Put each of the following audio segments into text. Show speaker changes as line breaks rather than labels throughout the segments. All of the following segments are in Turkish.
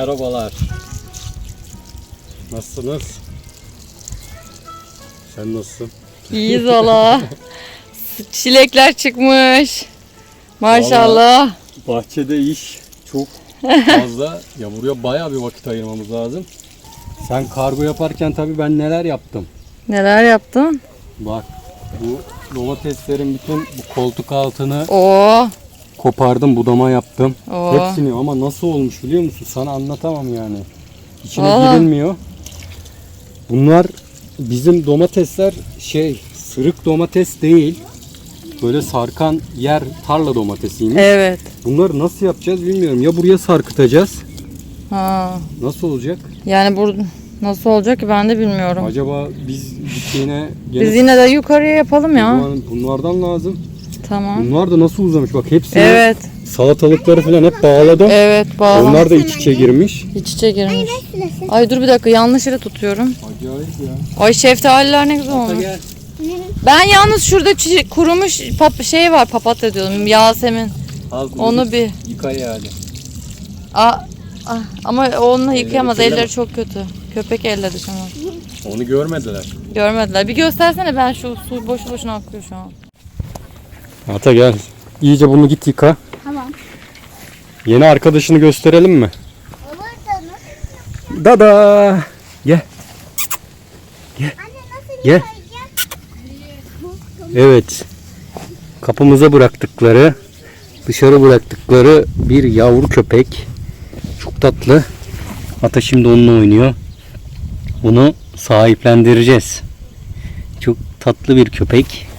Merhabalar. Nasılsınız? Sen nasılsın?
İyiyiz valla. Çilekler çıkmış. Maşallah.
Bahçede iş çok fazla. ya buraya bayağı bir vakit ayırmamız lazım. Sen kargo yaparken tabii ben neler yaptım.
Neler yaptın?
Bak bu domateslerin bütün bu koltuk altını
Oo.
Kopardım, budama yaptım.
Oo.
Hepsini ama nasıl olmuş biliyor musun? Sana anlatamam yani. İçine
Aa.
girilmiyor. Bunlar bizim domatesler şey sırık domates değil. Böyle sarkan yer tarla domatesiymiş.
Evet.
Bunları nasıl yapacağız bilmiyorum. Ya buraya sarkıtacağız.
Ha.
Nasıl olacak?
Yani bu nasıl olacak ki ben de bilmiyorum.
Acaba biz diktiğine gene
Biz yine de yukarıya yapalım ya.
Bunlar- bunlardan lazım.
Tamam.
Bunlar da nasıl uzamış bak hepsini
Evet.
salatalıkları falan hep bağladım.
Evet bağlı.
Onlar da iç içe girmiş.
İç içe girmiş. Ay dur bir dakika yanlış yere tutuyorum.
Acayip ya.
Ay şeftaliler ne güzel olmuş.
Gel.
Ben yalnız şurada çi- kurumuş pap şey var papatya diyordum Yasemin.
Al bunu
Onu bir
yıka yani.
Aa, ah, ama onunla yıkayamaz.
kirli
Elleri çok kötü. Köpek elledi şu an.
Onu görmediler.
Görmediler. Bir göstersene ben şu su boşu boşuna akıyor şu an.
Ata gel. İyice bunu git yıka.
Tamam.
Yeni arkadaşını gösterelim mi?
Olur da?
Dada. Gel.
Anne nasıl
Gel. Evet. Kapımıza bıraktıkları, dışarı bıraktıkları bir yavru köpek. Çok tatlı. Ata şimdi onunla oynuyor. Bunu sahiplendireceğiz. Çok tatlı bir köpek.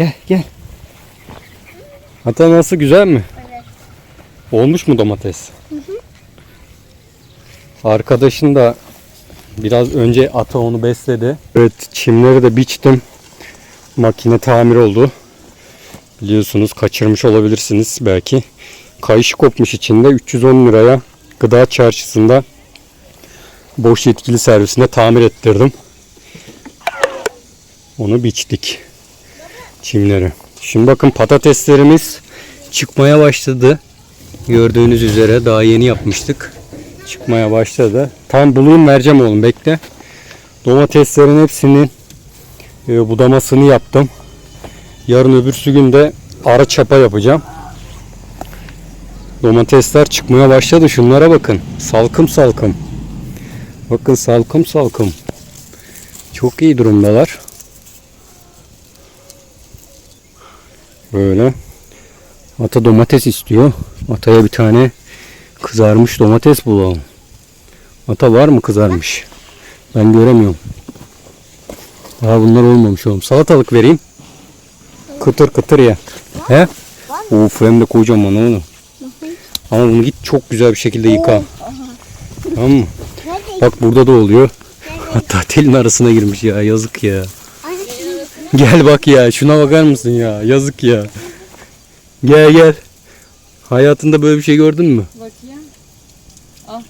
Gel. Gel. Ata nasıl güzel mi?
Evet.
Olmuş mu domates? Arkadaşın da biraz önce ata onu besledi. Evet çimleri de biçtim. Makine tamir oldu. Biliyorsunuz kaçırmış olabilirsiniz belki. Kayışı kopmuş içinde 310 liraya gıda çarşısında boş yetkili servisinde tamir ettirdim. Onu biçtik. Çimleri. Şimdi bakın patateslerimiz çıkmaya başladı. Gördüğünüz üzere daha yeni yapmıştık. Çıkmaya başladı. Tam bulayım vereceğim oğlum bekle. Domateslerin hepsinin e, budamasını yaptım. Yarın öbürsü gün de ara çapa yapacağım. Domatesler çıkmaya başladı. Şunlara bakın. Salkım salkım. Bakın salkım salkım. Çok iyi durumdalar. Böyle. Ata domates istiyor. Ataya bir tane kızarmış domates bulalım. Ata var mı kızarmış? Ben göremiyorum. Daha bunlar olmamış oğlum. Salatalık vereyim. Kıtır kıtır ya. He? Of hem de kocaman oğlum. Ama bunu git çok güzel bir şekilde yıka. Tamam mı? Bak burada da oluyor. Hatta telin arasına girmiş ya. Yazık ya. Gel bak ya. Şuna bakar mısın ya? Yazık ya. Gel gel. Hayatında böyle bir şey gördün mü?
Bakayım. Al.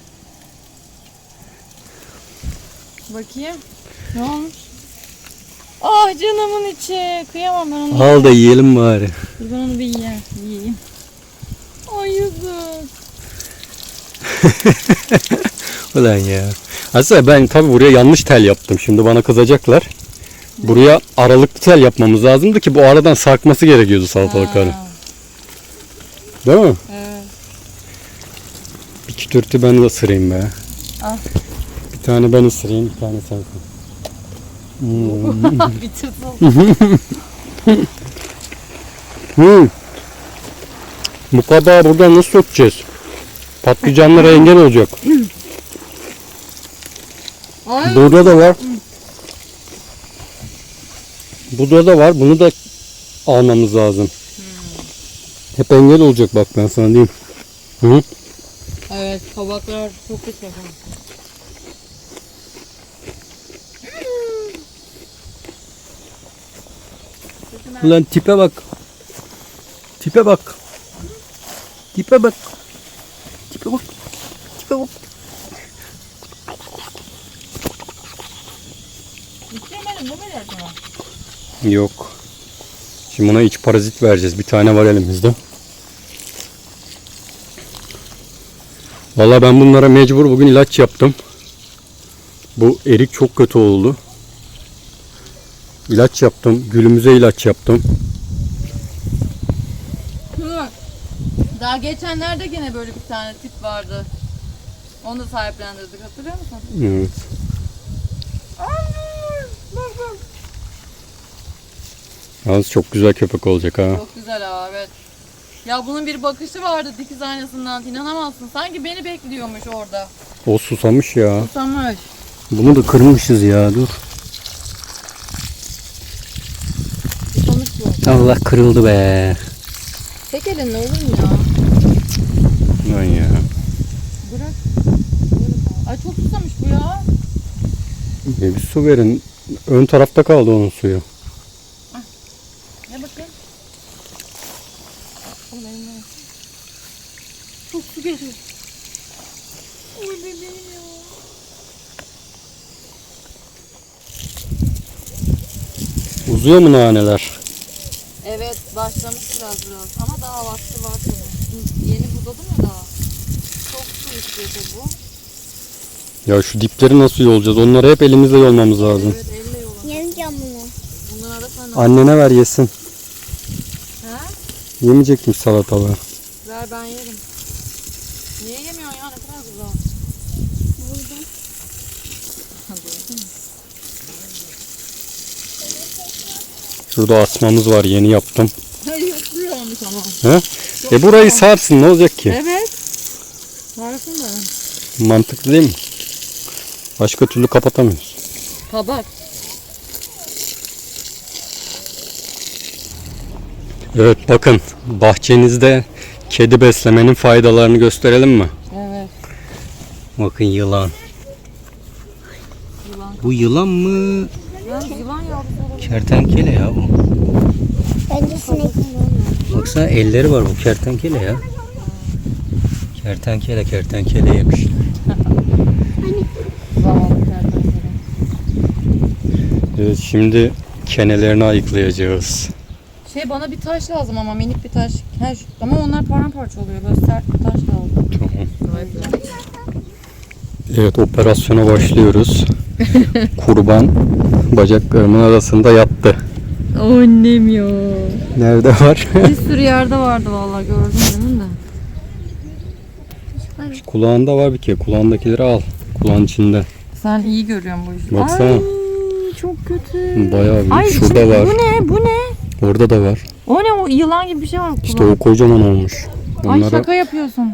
Bakayım. Ne olmuş? Ah canımın içi. Kıyamam ben onu.
Al da yiyelim bari.
Dur ben onu bir yiyeyim. yiyeyim. Ay yazık.
Ulan ya. Aslında ben tabi buraya yanlış tel yaptım. Şimdi bana kızacaklar. Buraya aralıklı tel yapmamız lazımdı ki bu aradan sarkması gerekiyordu salatalıkların.
Ha,
Değil mi?
Evet.
Bir kütürtü ben de ısırayım be.
Al.
Bir tane ben ısırayım, bir tane sen. Hmm.
Bitirdim.
Hmm. Bu kabağı buradan nasıl sökeceğiz? Patlıcanlara engel olacak.
Ay.
Burada da var. Burada da var. Bunu da almamız lazım. Hep engel olacak bak ben sana diyeyim. Hı?
Evet kabaklar çok kötü yapalım.
Ulan tipe bak. Tipe bak. Tipe bak. Tipe bak. Tipe bak.
Bitiremedim değil mi acaba?
Yok. Şimdi ona iç parazit vereceğiz. Bir tane var elimizde. Valla ben bunlara mecbur bugün ilaç yaptım. Bu erik çok kötü oldu. İlaç yaptım. Gülümüze ilaç yaptım.
Daha geçenlerde gene böyle bir tane tip vardı. Onu da sahiplendirdik hatırlıyor musun?
Evet. Yalnız çok güzel köpek olacak ha.
Çok güzel abi evet. Ya bunun bir bakışı vardı dikiz aynasından inanamazsın. Sanki beni bekliyormuş orada.
O susamış ya.
Susamış.
Bunu da kırmışız ya dur.
Susamış bu.
Allah kırıldı be.
Tek elin ne olur mu ya?
Lan ya.
Bırak. Ay çok susamış bu ya.
E bir su verin. Ön tarafta kaldı onun suyu.
Ne bakayım? Oğlum elimden al. Su geliyor. Bebeğim ya.
Uzuyor mu naneler?
Evet başlamış biraz biraz ama daha vakti var tabii. Yeni budadım ya daha. Çok su istiyor tabii bu.
Ya şu dipleri nasıl yolacağız? Onları hep elimizle yolmamız lazım.
Evet elle yola.
Yemeyeceğim bunu.
Bunlara da sen
Annene ver yesin.
Ha?
Yemeyecekmiş salatalığı.
Ver ben yerim. Niye yemiyorsun ya ne kadar güzel.
Buldum.
Şurada asmamız var yeni yaptım.
Hayır buraya olmuş ama.
He? E burayı sarsın ne olacak ki?
Evet. Varsın da.
Mantıklı değil mi? Başka türlü kapatamıyoruz.
Kabak.
Evet bakın bahçenizde kedi beslemenin faydalarını gösterelim mi?
Evet.
Bakın yılan.
Yılan.
Bu yılan mı?
Ya yılan yavrusu olur.
Kertenkele ya bu.
Bence sinek.
Baksana elleri var bu kertenkele ya. Kertenkele kertenkele yemiş. Evet şimdi kenelerini ayıklayacağız.
Şey bana bir taş lazım ama minik bir taş. He, şu- ama onlar paramparça oluyor. Böyle sert bir taş lazım.
Tamam. Evet operasyona başlıyoruz. Kurban bacaklarımın arasında yattı.
Annem ya.
Nerede var?
Bir sürü yerde vardı vallahi gördüm demin de.
Kulağında var bir kere. Kulağındakileri al. Kulağın içinde.
Sen iyi görüyorsun bu işi.
Baksana.
Ay çok kötü.
Bayağı büyük.
Ay
Şurada var.
Bu ne? Bu ne?
Orada da var.
O ne? O yılan gibi bir şey var.
İşte
kulağında.
o kocaman olmuş.
Ay
Onları,
şaka yapıyorsun.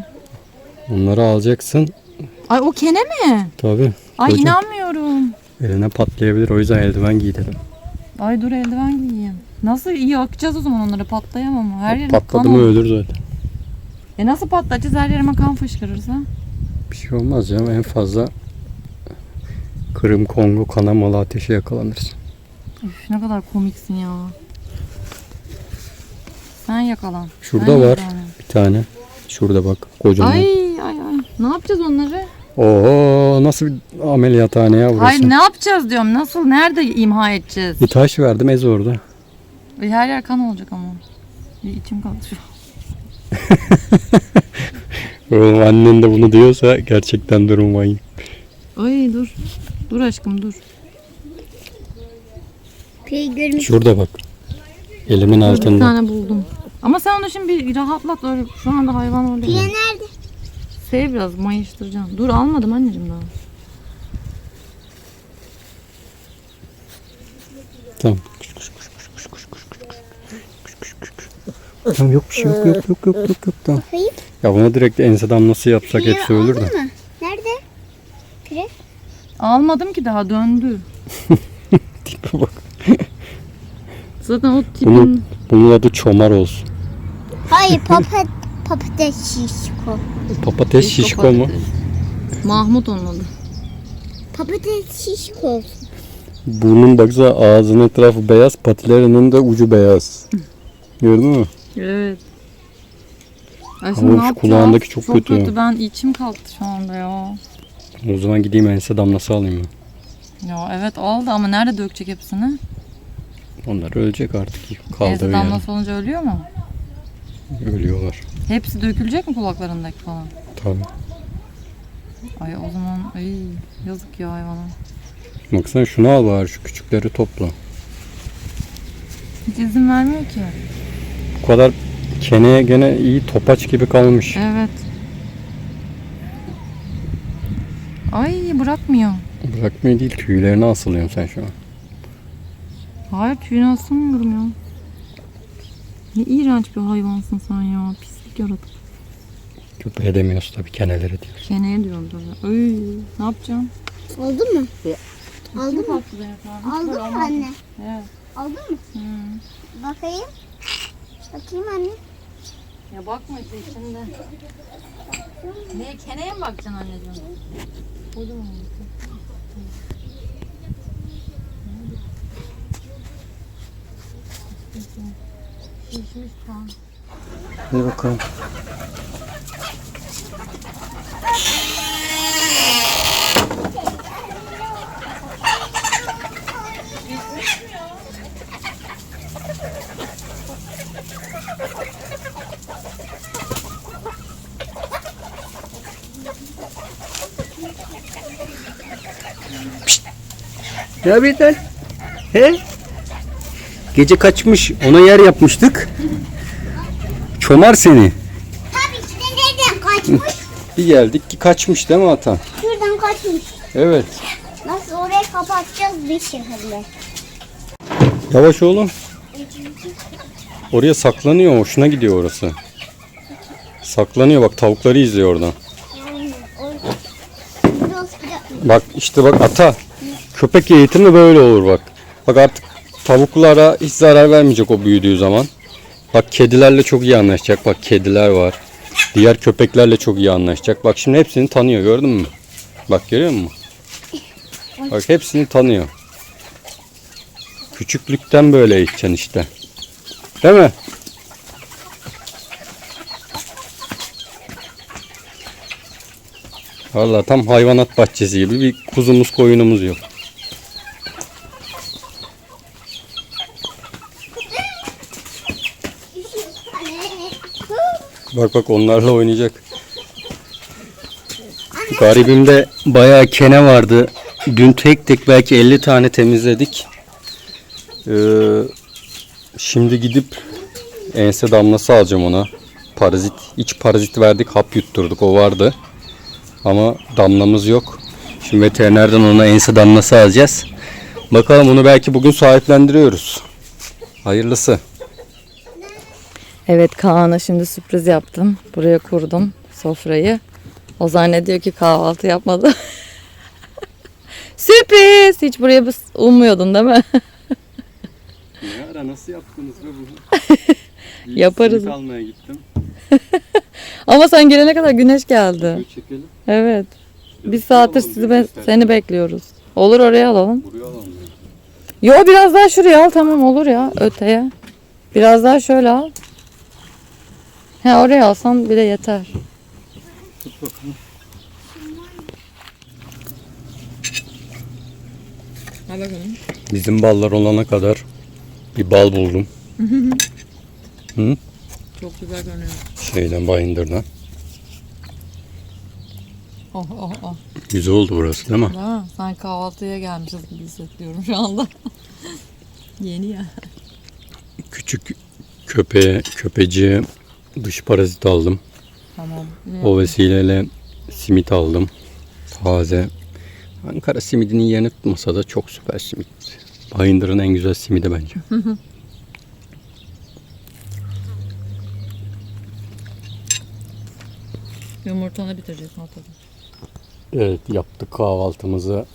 onları alacaksın.
Ay o kene mi?
Tabii.
Ay
Koca-
inanmıyorum.
Eline patlayabilir. O yüzden eldiven giy dedim.
Ay dur eldiven giyeyim. Nasıl iyi yakacağız o zaman onları patlayamam mı? Her yerim
Patladı
kan
mı
olur.
ölür zaten.
E nasıl patlatacağız her yerime kan fışkırırsa?
Bir şey olmaz ya. En fazla Kırım Kongo kanamalı ateşe yakalanırsın.
Üf ne kadar komiksin ya. Sen yakalan.
Şurada
Sen
var
yakalan.
bir tane. Şurada bak kocaman.
Ay ay ay. Ne yapacağız onları?
Oo nasıl bir ameliyathane ya burası.
Hayır ne yapacağız diyorum. Nasıl? Nerede imha edeceğiz?
Bir taş verdim ez orada.
E, Her yer kan olacak ama. Bir içim an.
Oğlum annen de bunu diyorsa gerçekten durum vahim.
Ay dur. Dur aşkım dur.
Pey görmüş.
Şurada bak. Elimin
Dur, bir
altında.
tane buldum. Ama sen onu şimdi bir rahatlat öyle. Şu anda hayvan öyle.
Piye nerede?
Sev biraz mayıştıracağım. Dur almadım anneciğim daha.
Tamam. Tamam yok bir şey yok yok yok yok yok yok tamam.
Bakayım.
Ya buna direkt ense damlası yapsak
Piye
hepsi ölür de.
aldın mı? Nerede? Pire.
Almadım ki daha döndü.
Tipe bak.
Zaten o tipin...
Bunun, bunun adı çomar olsun.
Hayır papat patates şişko.
Patates şişko mu?
Mahmut onun adı.
Patates şişko.
Burnun baksana ağzının etrafı beyaz, patilerinin de ucu beyaz. Gördün mü?
Evet. Ay
Ama
şimdi ne
şu
yapacağız?
kulağındaki çok kötü.
Ben içim kalktı şu anda ya.
O zaman gideyim ense damlası alayım ben.
Ya evet aldı ama nerede dökecek hepsini?
Onlar ölecek artık. Kaldı
Ense
yani.
damlası olunca ölüyor mu?
Ölüyorlar.
Hepsi dökülecek mi kulaklarındaki falan?
Tabii.
Ay o zaman ay yazık ya hayvana.
Baksana şunu al bari şu küçükleri topla.
Hiç izin vermiyor ki.
Bu kadar keneye gene iyi topaç gibi kalmış.
Evet. Ay bırakmıyor.
Bırakmıyor değil tüylerini asılıyorsun sen şu an.
Hayır tüyünü asılmıyorum ya. Ne iğrenç bir hayvansın sen ya. Pislik yaratık.
Köpeğe demiyoruz tabii kenelere diyoruz.
Keneye diyorum tabii. Ay ne yapacağım?
Aldın mı?
tatlı Zeynep
Aldın mı anne?
Evet.
Aldın mı? Bakayım. Bakayım anne.
Ya bakma işte içinde. Ne keneye mi bakacaksın anneciğim? Koydum onu. Şişmiş kan.
Hadi bakalım. Ne yapıyorsun? He? Gece kaçmış. Ona yer yapmıştık. Çomar seni.
Tabii ki de nereden kaçmış?
Bir geldik ki kaçmış değil mi ata?
Şuradan kaçmış.
Evet.
Nasıl orayı kapatacağız bir şehirle.
Yavaş oğlum. Oraya saklanıyor. Hoşuna gidiyor orası. Saklanıyor bak tavukları izliyor oradan. Bak işte bak ata. Köpek eğitimi böyle olur bak. Bak artık tavuklara hiç zarar vermeyecek o büyüdüğü zaman. Bak kedilerle çok iyi anlaşacak. Bak kediler var. Diğer köpeklerle çok iyi anlaşacak. Bak şimdi hepsini tanıyor gördün mü? Bak görüyor musun? Bak hepsini tanıyor. Küçüklükten böyle eğiteceksin işte. Değil mi? Vallahi tam hayvanat bahçesi gibi bir kuzumuz koyunumuz yok. Bak bak onlarla oynayacak. Garibimde bayağı kene vardı. Dün tek tek belki 50 tane temizledik. Ee, şimdi gidip ense damlası alacağım ona. Parazit, iç parazit verdik, hap yutturduk o vardı. Ama damlamız yok. Şimdi veterinerden ona ense damlası alacağız. Bakalım onu belki bugün sahiplendiriyoruz. Hayırlısı.
Evet Kaan'a şimdi sürpriz yaptım. Buraya kurdum sofrayı. O zannediyor ki kahvaltı yapmadı. sürpriz! Hiç buraya ummuyordun değil mi?
Ne ara nasıl yaptınız be bunu?
Yaparız.
Almaya gittim.
Ama sen gelene kadar güneş geldi.
Çekelim.
Evet. Bir saattir sizi be- seni bekliyoruz. Olur oraya alalım.
Buraya alalım.
Yo biraz daha şuraya al tamam olur ya öteye. Biraz daha şöyle al. He oraya alsan bile yeter.
Tut bakalım.
Al bakalım.
Bizim ballar olana kadar bir bal buldum.
Çok güzel görünüyor.
Şeyden Bayındır'dan.
Oh oh oh.
Güzel oldu burası değil mi?
Değil mi? Sen kahvaltıya gelmişiz gibi hissediyorum şu anda. Yeni ya.
Küçük köpeğe, köpeciye dış parazit aldım.
Tamam.
O vesileyle simit aldım. Taze. Ankara simidinin yerini tutmasa da çok süper simit. Bayındır'ın en güzel simidi bence.
Yumurtanı bitireceksin o tabii.
Evet yaptık kahvaltımızı.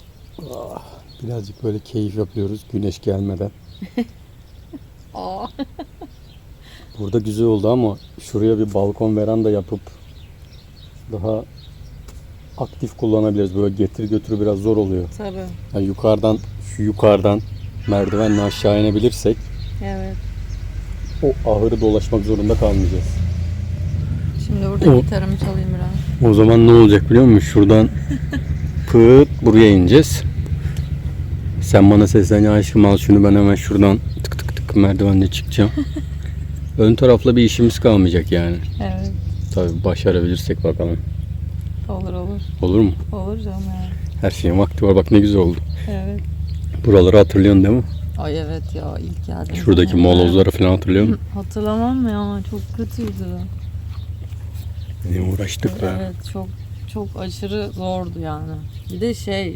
Ah, birazcık böyle keyif yapıyoruz güneş gelmeden.
Aa.
Burada güzel oldu ama şuraya bir balkon veranda yapıp daha aktif kullanabiliriz. Böyle getir götür biraz zor oluyor.
Tabii.
Yani yukarıdan şu yukarıdan merdivenle aşağı inebilirsek
Evet.
o ahırı dolaşmak zorunda kalmayacağız.
Şimdi burada
O-
gitarımı çalayım biraz.
O zaman ne olacak biliyor musun? Şuradan pıt buraya ineceğiz. Sen bana seslen ya aşkım al şunu ben hemen şuradan tık tık tık merdivenle çıkacağım. Ön tarafla bir işimiz kalmayacak yani.
Evet.
Tabii başarabilirsek bakalım.
Olur olur.
Olur mu?
Olur canım ya.
Her şeyin vakti var. Bak ne güzel oldu.
Evet.
Buraları hatırlıyorsun değil mi?
Ay evet ya ilk geldim.
Şuradaki molozları falan hatırlıyor musun?
Hatırlamam ya çok kötüydü.
Ne uğraştık be.
Evet çok çok aşırı zordu yani. Bir de şey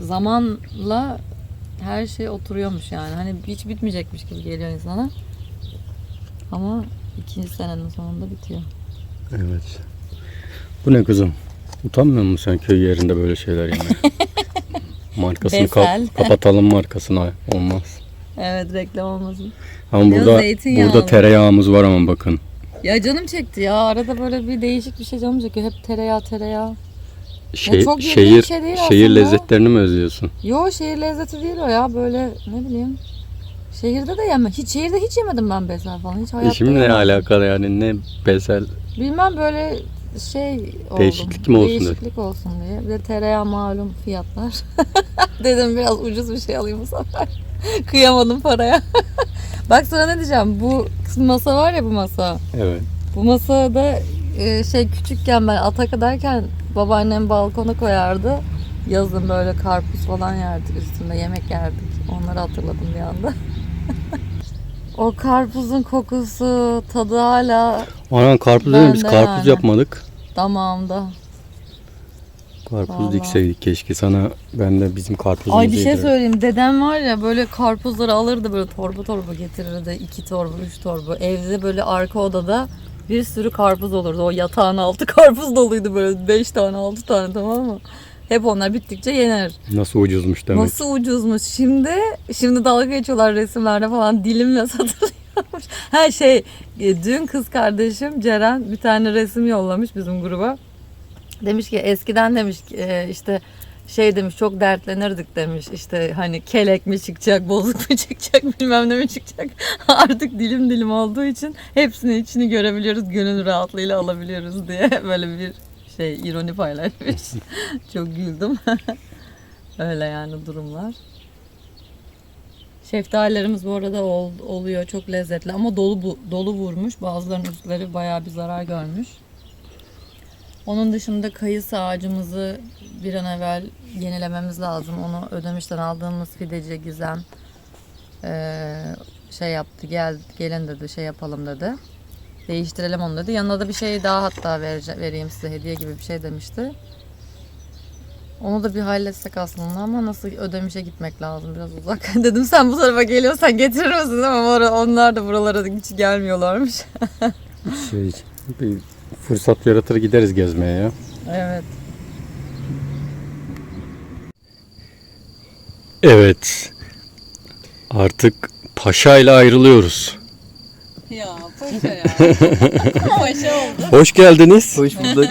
zamanla her şey oturuyormuş yani. Hani hiç bitmeyecekmiş gibi geliyor insana. Ama ikinci senenin sonunda bitiyor.
Evet. Bu ne kızım? Utanmıyor musun sen köy yerinde böyle şeyler yemeye? Markasını kap-
Besel.
kapatalım markasına olmaz.
Evet reklam olmasın.
Ama
Biraz
burada burada tereyağımız var ama bakın.
Ya canım çekti ya. Arada böyle bir değişik bir şey canım çekiyor. Hep tereyağı tereyağı.
Şey,
çok
şehir
şey değil
şehir
aslında.
lezzetlerini mi özlüyorsun?
Yo şehir lezzeti değil o ya. Böyle ne bileyim. Şehirde de yeme. Hiç şehirde hiç yemedim ben bezel falan. Hiç hayatta
Şimdi ne
yemedim.
alakalı yani ne bezel
Bilmem böyle şey oldum.
Değişiklik mi olsun dedi?
Değişiklik olsun diye. Bir de tereyağı malum fiyatlar. Dedim biraz ucuz bir şey alayım bu sefer. Kıyamadım paraya. Bak sana ne diyeceğim. Bu masa var ya bu masa.
evet.
Bu masada e, şey küçükken ben ata kadarken babaannem balkona koyardı. Yazın böyle karpuz falan yerdik üstünde yemek yerdik. Onları hatırladım bir anda. O karpuzun kokusu, tadı hala
Anan karpuz değil mi? Biz karpuz
yani.
yapmadık.
damağımda.
Karpuz
Vallahi.
dikseydik keşke sana ben de bizim karpuzumuzu
Ay bir şey
yedirirdim.
söyleyeyim. Dedem var ya böyle karpuzları alırdı böyle torba torba getirirdi. iki torba, üç torba. Evde böyle arka odada bir sürü karpuz olurdu. O yatağın altı karpuz doluydu böyle. Beş tane, altı tane tamam mı? Hep onlar bittikçe yenir.
Nasıl ucuzmuş demek.
Nasıl ucuzmuş. Şimdi şimdi dalga geçiyorlar resimlerde falan dilimle satılıyormuş. Her şey e, dün kız kardeşim Ceren bir tane resim yollamış bizim gruba. Demiş ki eskiden demiş e, işte şey demiş çok dertlenirdik demiş işte hani kelek mi çıkacak bozuk mu çıkacak bilmem ne mi çıkacak artık dilim dilim olduğu için hepsini içini görebiliyoruz gönül rahatlığıyla alabiliyoruz diye böyle bir şey ironi paylaşmış çok güldüm öyle yani durumlar şeftalilerimiz bu arada ol- oluyor çok lezzetli ama dolu bu, dolu vurmuş bazılarının üstleri bayağı bir zarar görmüş onun dışında kayısı ağacımızı bir an evvel yenilememiz lazım. Onu ödemişten aldığımız fideci Gizem eee, şey yaptı. Gel gelin dedi şey yapalım dedi. Değiştirelim onu dedi. Yanına da bir şey daha hatta verece- vereyim size hediye gibi bir şey demişti. Onu da bir halletsek aslında ama nasıl ödemişe gitmek lazım biraz uzak. Dedim sen bu tarafa geliyorsan getirir misin ama or- onlar da buralara hiç gelmiyorlarmış.
Şey, bir fırsat yaratır gideriz gezmeye ya.
evet.
Evet. Artık Paşa ile ayrılıyoruz.
Ya ya. oldu.
Hoş geldiniz.
Hoş bulduk.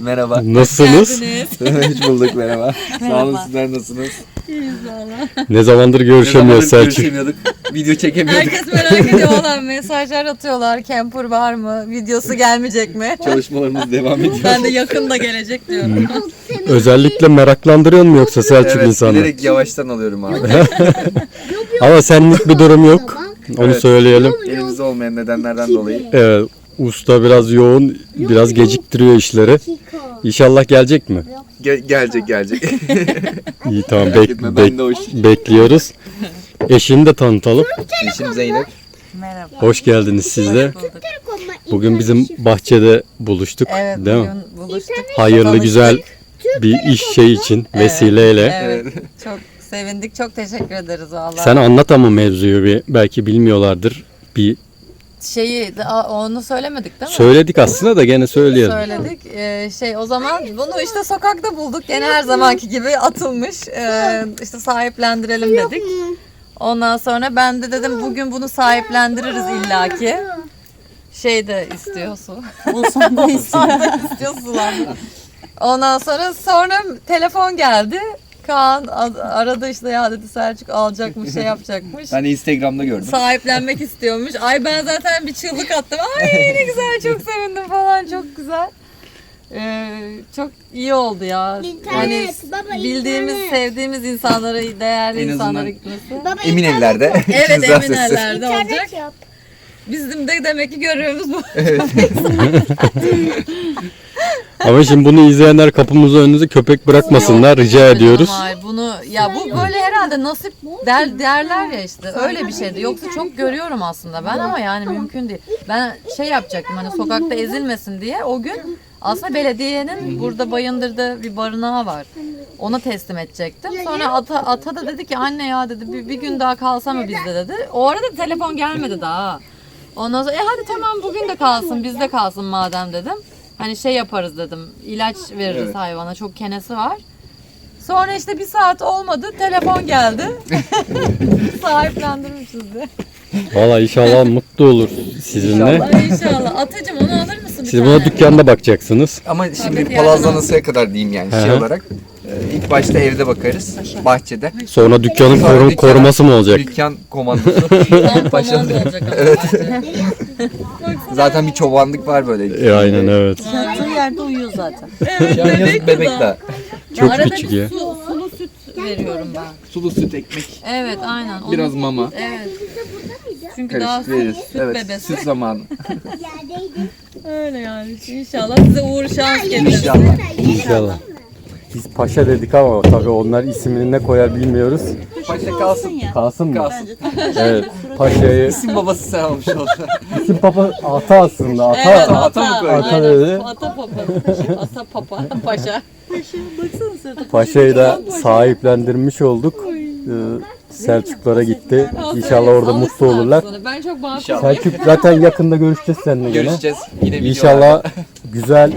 Merhaba.
Nasılsınız?
Hoş bulduk merhaba. Sağ olun sizler nasılsınız?
Ne zamandır görüşemiyoruz
Ne zamandır
Selçuk.
Görüşemiyorduk. Video çekemiyorduk.
Herkes merak ediyor valla mesajlar atıyorlar. Camper var mı? Videosu gelmeyecek mi?
Çalışmalarımız devam ediyor.
Ben de yakında gelecek diyorum.
Özellikle meraklandırıyor mu yoksa Selçuk
evet,
insanı?
bilerek yavaştan alıyorum abi.
Ama senlik bir durum yok. Onu
Evet.
söyleyelim.
Elimizde olmayan nedenlerden dolayı.
Evet, usta biraz yoğun, biraz geciktiriyor işleri. İnşallah gelecek mi?
Ge- gelecek gelecek.
İyi tamam
Merak
bek-
etme,
bek-
ben de hoş.
bekliyoruz. Eşini de tanıtalım.
Eşim Zeynep.
Merhaba.
Hoş geldiniz siz de.
bulduk.
Bugün bizim bahçede buluştuk.
Evet
değil mi?
bugün buluştuk.
Hayırlı
Tanıştık.
güzel bir iş şey için vesileyle.
Evet. Çok sevindik. Çok teşekkür ederiz valla.
Sen anlat ama mevzuyu bir belki bilmiyorlardır. Bir
Şeyi onu söylemedik değil mi?
söyledik aslında da gene söyleyelim.
Söyledik. Ee, şey o zaman bunu işte sokakta bulduk. Gene her zamanki gibi atılmış. Ee, işte sahiplendirelim dedik. Ondan sonra ben de dedim bugün bunu sahiplendiririz illaki. Şey de istiyor su. Bulsan da istiyor sulandı. Ondan sonra sonra telefon geldi. Kaan a- aradı işte ya dedi Selçuk alacakmış şey yapacakmış.
Ben de Instagram'da gördüm.
Sahiplenmek istiyormuş. Ay ben zaten bir çığlık attım. Ay ne güzel çok sevindim falan çok güzel. Ee, çok iyi oldu ya.
İnternet,
Hani
baba,
bildiğimiz,
internet.
sevdiğimiz insanlara, değerli
En azından-
insanlara gitmesi.
Baba
Emin ellerde.
Evet
İçimizden
emin
sesler.
ellerde olacak.
İnternet yap.
Bizim de demek ki görevimiz bu.
Ama şimdi bunu izleyenler kapımızın önünde köpek bırakmasınlar rica ediyoruz.
Ay bunu ya bu böyle herhalde nasip der, derler ya işte öyle bir şeydi. Yoksa çok görüyorum aslında ben ama yani mümkün değil. Ben şey yapacaktım hani sokakta ezilmesin diye o gün aslında belediyenin burada Bayındır'da bir barınağı var. Ona teslim edecektim. Sonra ata, ata da dedi ki anne ya dedi bir, bir gün daha kalsa mı bizde dedi. O arada telefon gelmedi daha. Ondan sonra e hadi tamam bugün de kalsın bizde kalsın madem dedim. Hani şey yaparız dedim. ilaç veririz
Evet.
hayvana çok kenesi var. Sonra işte bir saat olmadı. Telefon geldi. Sahiplendirmişiz de.
Valla inşallah mutlu olur sizinle.
Ay inşallah. Atacım onu alır mısın
Siz buna dükkanda bakacaksınız.
Ama şimdi
Evet,
palazlanasıya kadar diyeyim yani
Hı
şey olarak. Ee, İlk başta evde bakarız. Bahçede.
Sonra dükkanın
Sonra
koru-
dükkana-
koruması mı olacak?
Dükkan komandosu.
Tam
Başında.
olacak ama
Evet.
bence.
Zaten bir çobanlık var böyle.
E, aynen evet.
Yattığı yerde uyuyor zaten.
Şu an yazık bebek de.
Çok
Arada
küçük
bir
ya.
su, sulu süt veriyorum ben.
Sulu süt ekmek.
Evet aynen. Onu-
Biraz mama.
Evet. Çünkü daha
Karışık veririz.
süt
Evet.
bebesi.
Süt zamanı.
Öyle yani. İnşallah size uğur şans getirir.
İnşallah.
İnşallah. Biz paşa dedik ama tabii onlar ismini ne koyar bilmiyoruz.
Paşa kalsın.
Kalsın mı?
Kalsın.
Evet. Paşayı
İsim babası sen almış oldu.
isim papa ata aslında. Ata.
Evet,
ata
ata,
mı koydu?
Ata dedi.
Ata papa. Ata papa. Paşa.
Baksana sırtı.
Paşa'yı da sahiplendirmiş olduk. Ee, Selçuklara gitti. İnşallah orada mutlu olurlar.
Ben çok.
İnşallah.
Selçuk zaten yakında görüşeceğiz seninle gene.
Görüşeceğiz. Yine videolarda.
İnşallah güzel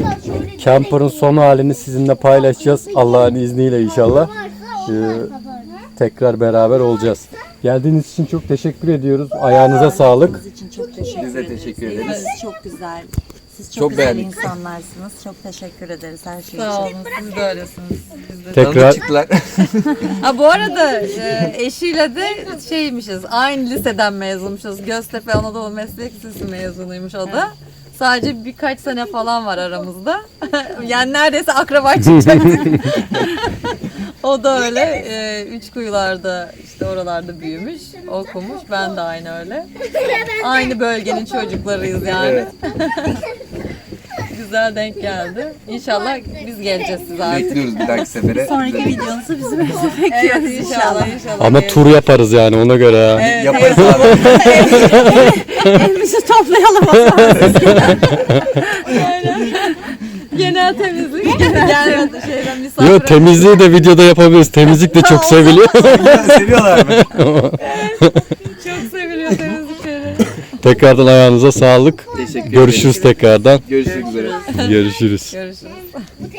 camper'ın son halini sizinle paylaşacağız. Allah'ın izniyle inşallah. Ee, tekrar beraber olacağız. Geldiğiniz için çok teşekkür ediyoruz. Ayağınıza sağlık.
İçin çok teşekkür
Biz de
ederiz.
teşekkür ederiz.
Çok güzel. Siz çok,
Çok
güzel
beğendik.
insanlarsınız. Çok teşekkür ederiz her şey
Sağ
için.
olun. Siz de öylesiniz. Biz de.
Tekrar.
Ha bu arada e, eşiyle de şeymişiz. Aynı liseden mezunmuşuz. Göztepe Anadolu Meslek Lisesi mezunuymuş o da. Sadece birkaç sene falan var aramızda. yani neredeyse akraba çıkacaktık. o da öyle. E, üç kuyularda işte oralarda büyümüş, okumuş. Ben de aynı öyle. Aynı bölgenin çocuklarıyız yani.
Evet.
Güzel denk geldi. İnşallah biz geleceğiz size artık.
Bekliyoruz bir dahaki sefere.
Sonraki videonuzu bizim evde
Evet
bekliyoruz
inşallah
inşallah.
inşallah.
ama tur yaparız yani ona göre ha.
Evet,
Yaparız abi.
Evimizi toplayalım o zaman.
Genel temizlik. Gelmedi şeyden misafir.
Yo temizliği de videoda yapabiliriz. Temizlik de çok seviliyor.
Seviyorlar mı?
Çok seviliyor temizlikleri.
Tekrardan ayağınıza sağlık.
Teşekkür
Görüşürüz tekrardan.
Görüşmek üzere.
Görüşürüz.
Görüşürüz.